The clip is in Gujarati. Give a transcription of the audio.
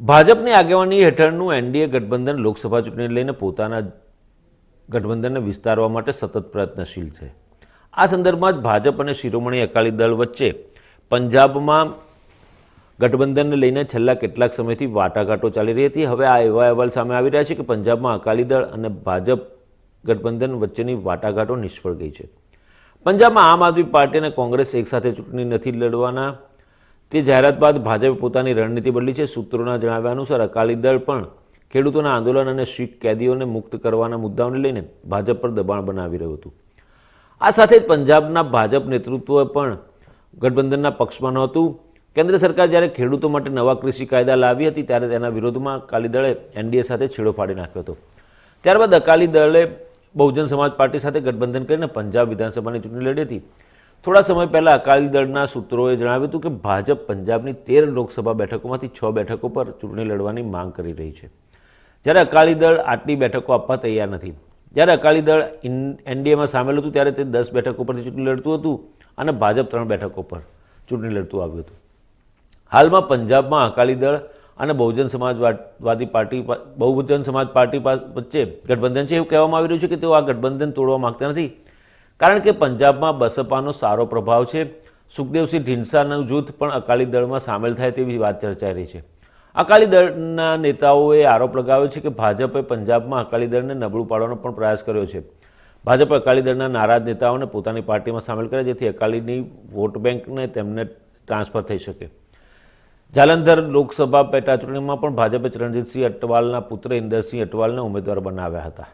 ભાજપની આગેવાની હેઠળનું એનડીએ ગઠબંધન લોકસભા ચૂંટણીને લઈને પોતાના ગઠબંધનને વિસ્તારવા માટે સતત પ્રયત્નશીલ છે. આ સંદર્ભમાં જ ભાજપ અને શિરોમણી અકાલી દળ વચ્ચે પંજાબમાં ગઠબંધનને લઈને છેલ્લા કેટલાક સમયથી વાટાઘાટો ચાલી રહી હતી. હવે આ એવા અહેવાલ સામે આવી રહ્યા છે કે પંજાબમાં અકાલી દળ અને ભાજપ ગઠબંધન વચ્ચેની વાટાઘાટો નિષ્ફળ ગઈ છે. પંજાબમાં આમ આદમી પાર્ટી અને કોંગ્રેસ એકસાથે ચૂંટણી નથી લડવાના તે જાહેરાત બાદ ભાજપે પોતાની રણનીતિ બદલી છે. સૂત્રોના જણાવ્યા અનુસાર અકાલી દળ પણ ખેડૂતોના આંદોલન અને શીખ કેદીઓને મુક્ત કરવાના મુદ્દાઓને લઈને ભાજપ પર દબાણ બનાવી રહ્યું હતું. આ સાથે જ પંજાબના ભાજપ નેતૃત્વ પણ ગઠબંધનના પક્ષમાં નહોતું. કેન્દ્ર સરકાર જ્યારે ખેડૂતો માટે નવા કૃષિ કાયદા લાવી હતી ત્યારે તેના વિરોધમાં અકાલી દળે એનડીએ સાથે છેડો ફાડી નાખ્યો હતો. ત્યારબાદ અકાલી દળે બહુજન સમાજ પાર્ટી સાથે ગઠબંધન કરીને પંજાબ વિધાનસભાની ચૂંટણી લડી હતી. થોડા સમય પહેલાં અકાલી દળના સૂત્રોએ જણાવ્યું હતું કે ભાજપ પંજાબની તેર લોકસભા બેઠકોમાંથી છ બેઠકો પર ચૂંટણી લડવાની માંગ કરી રહી છે. જ્યારે અકાલી દળ આટલી બેઠકો આપવા તૈયાર નથી. જ્યારે અકાલી દળ એનડીએમાં સામેલ હતું ત્યારે તે દસ બેઠકો પરથી ચૂંટણી લડતું હતું અને ભાજપ ત્રણ બેઠકો પર ચૂંટણી લડતું આવ્યું હતું. હાલમાં પંજાબમાં અકાલી દળ અને બહુજન સમાજવાદી પાર્ટી બહુજન સમાજ પાર્ટી વચ્ચે ગઠબંધન છે એવું કહેવામાં આવી રહ્યું છે કે તેઓ આ ગઠબંધન તોડવા માગતા નથી. કારણ કે પંજાબમાં બસપાનો સારો પ્રભાવ છે. સુખદેવસિંહ ઢીંડસાનું જૂથ પણ અકાલી દળમાં સામેલ થાય તેવી વાત ચર્ચાઈ રહી છે. અકાલી દળના નેતાઓએ આરોપ લગાવ્યો છે કે ભાજપે પંજાબમાં અકાલી દળને નબળું પાડવાનો પણ પ્રયાસ કર્યો છે. ભાજપે અકાલી દળના નારાજ નેતાઓને પોતાની પાર્ટીમાં સામેલ કર્યા, જેથી અકાલીની વોટ બેંકને તેમને ટ્રાન્સફર થઈ શકે. જાલંધર લોકસભા પેટાચૂંટણીમાં પણ ભાજપે ચરણજીતસિંહ અટવાલના પુત્ર ઇન્દરસિંહ અટવાલને ઉમેદવાર બનાવ્યા હતા.